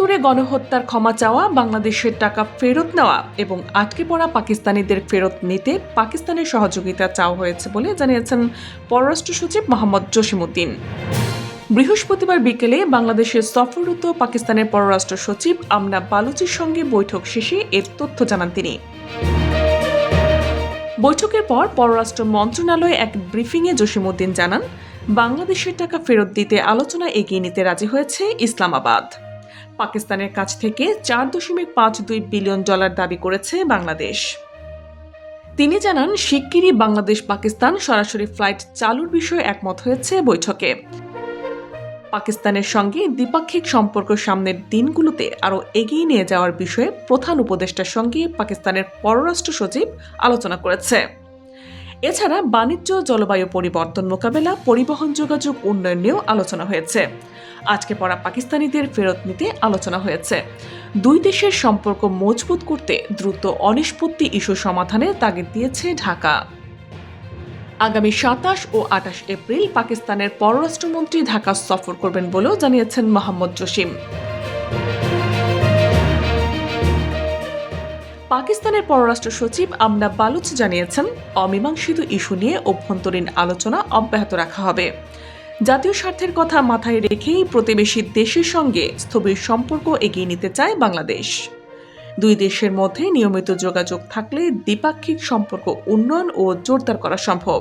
একাত্তরে গণহত্যার ক্ষমা চাওয়া, বাংলাদেশের টাকা ফেরত নেওয়া এবং আটকে পড়া পাকিস্তানিদের ফেরত নিতে পাকিস্তানের সহযোগিতা চাওয়া হয়েছে বলে জানিয়েছেন পররাষ্ট্র সচিব মোহাম্মদ জসিমুদ্দিন বৃহস্পতিবার বিকেলে বাংলাদেশের সফররত পাকিস্তানের পররাষ্ট্র সচিব আমনা বালুচির সঙ্গে বৈঠক শেষে এর তথ্য জানান তিনি। বৈঠকের পর পররাষ্ট্র মন্ত্রণালয়ে এক ব্রিফিংয়ে জসিমুদ্দিন জানান, বাংলাদেশের টাকা ফেরত দিতে আলোচনা এগিয়ে নিতে রাজি হয়েছে ইসলামাবাদ। পাকিস্তানের কাছ থেকে চার দশমিক পাঁচ দুই বিলিয়ন ডলার দাবি করেছে বাংলাদেশ। তিনি জানান, শিগগিরই বাংলাদেশ পাকিস্তান সরাসরি ফ্লাইট চালুর বিষয়ে একমত হয়েছে বৈঠকে। পাকিস্তানের সঙ্গে দ্বিপাক্ষিক সম্পর্ক সামনের দিনগুলোতে আরও এগিয়ে নিয়ে যাওয়ার বিষয়ে প্রধান উপদেষ্টার সঙ্গে পাকিস্তানের পররাষ্ট্র সচিব আলোচনা করেছে। এছাড়া বাণিজ্য, জলবায়ু পরিবর্তন মোকাবেলা, পরিবহন যোগাযোগ উন্নয়ন নিয়েও আলোচনা হয়েছে। আজকে পড়া পাকিস্তানিদের ফেরত নিতে আলোচনা হয়েছে। দুই দেশের সম্পর্ক মজবুত করতে দ্রুত অনিষ্পত্তি ইস্যু সমাধানে তাগিদ দিয়েছে ঢাকা। আগামী সাতাশ ও আটাশ এপ্রিল পাকিস্তানের পররাষ্ট্রমন্ত্রী ঢাকা সফর করবেন বলেও জানিয়েছেন মোহাম্মদ জসিম। পাকিস্তানের পররাষ্ট্র সচিব আমনা বালুচ জানিয়েছেন, অমীমাংসিত ইস্যু নিয়ে অভ্যন্তরীণ আলোচনা অব্যাহত রাখা হবে। জাতীয় স্বার্থের কথা মাথায় রেখেই প্রতিবেশী দেশের সঙ্গে স্থবির সম্পর্ক এগিয়ে নিতে চায় বাংলাদেশ। দুই দেশের মধ্যে নিয়মিত যোগাযোগ থাকলে দ্বিপাক্ষিক সম্পর্ক উন্নয়ন ও জোরদার করা সম্ভব।